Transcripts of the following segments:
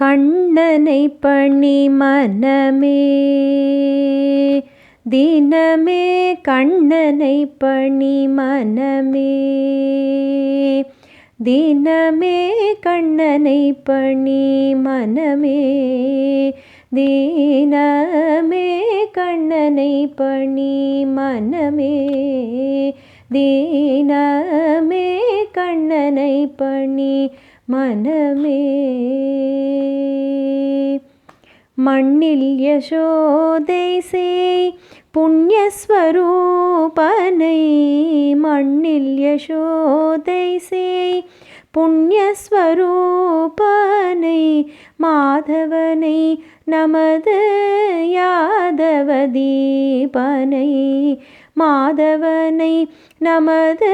கண்ணனை பணி மனமே. தினமே கண்ணனை பணி மனமே. தினமே கண்ணனை பணி மனமே. தினமே கண்ணனை பணி மனமே. தீனமே கண்ணனை பணி மனமே. மண்ணில் யசோதை செய் புண்ணியஸ்வரூபனை. மண்ணில் யசோதை செய் புண்ணியஸ்வரூபனை. மாதவனை நமது யாதவ தீபனை மாதவனை நமது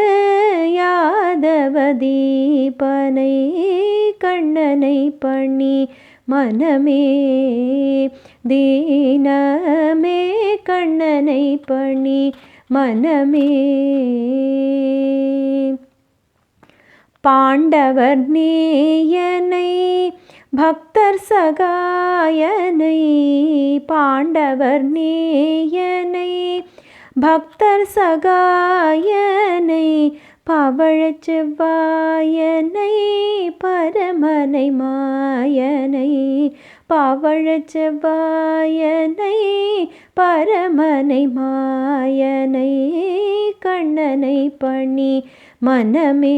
யாதவ தீபனை கண்ணனை பண்ணி மனமே தீனமே கண்ணனை பண்ணி மனமே. பாண்டவர் நேயனை பக்தர் சகாயனை பாண்டவர் நேயனை பக்தர் சகாயனை பவழச் செவ்வாயனை பரமனை மாயனை பவழச் செவ்வாயனை பரமனை மாயனை கண்ணனை பண்ணி மனமே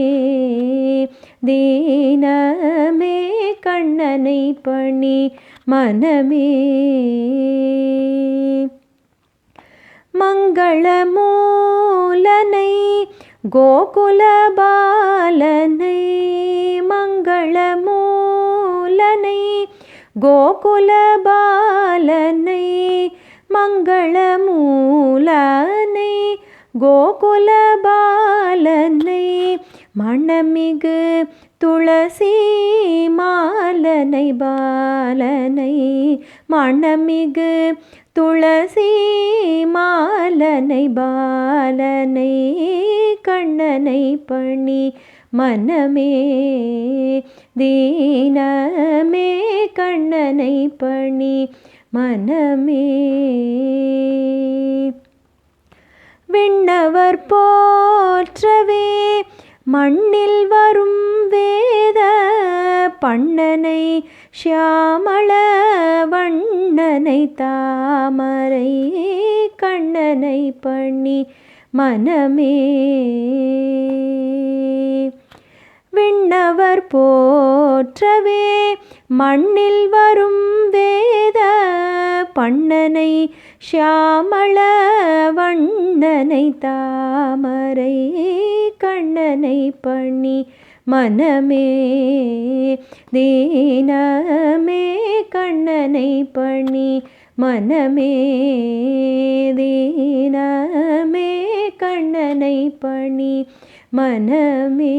தீனமே கண்ணனை பண்ணி மனமே. மங்களமூலனை கோகுலபாலனை மங்களமூலனை கோகுலபாலனை மங்களமூலனை கோகுலபாலனை. மணமிகு துளசி மாலனை பாலனை. மணமிகு துளசி மாலனை பாலனை. கண்ணனை பணி மனமே தீனமே கண்ணனை பணி மனமே. விண்ணவர் போற்றவே மண்ணில் வரும் வேத பண்ணனை ஷியாமள வண்ணனை தாமரை கண்ணனை பண்ணி மனமே. விண்ணவர் போற்றவே மண்ணில் வரும் வேத பண்ணனை ஷியாமள வண்ணனை தாமரை கண்ணனை பண்ணி மனமே தீனமே கண்ணனை பண்ணி மனமே தீனமே கண்ணனை பண்ணி மனமே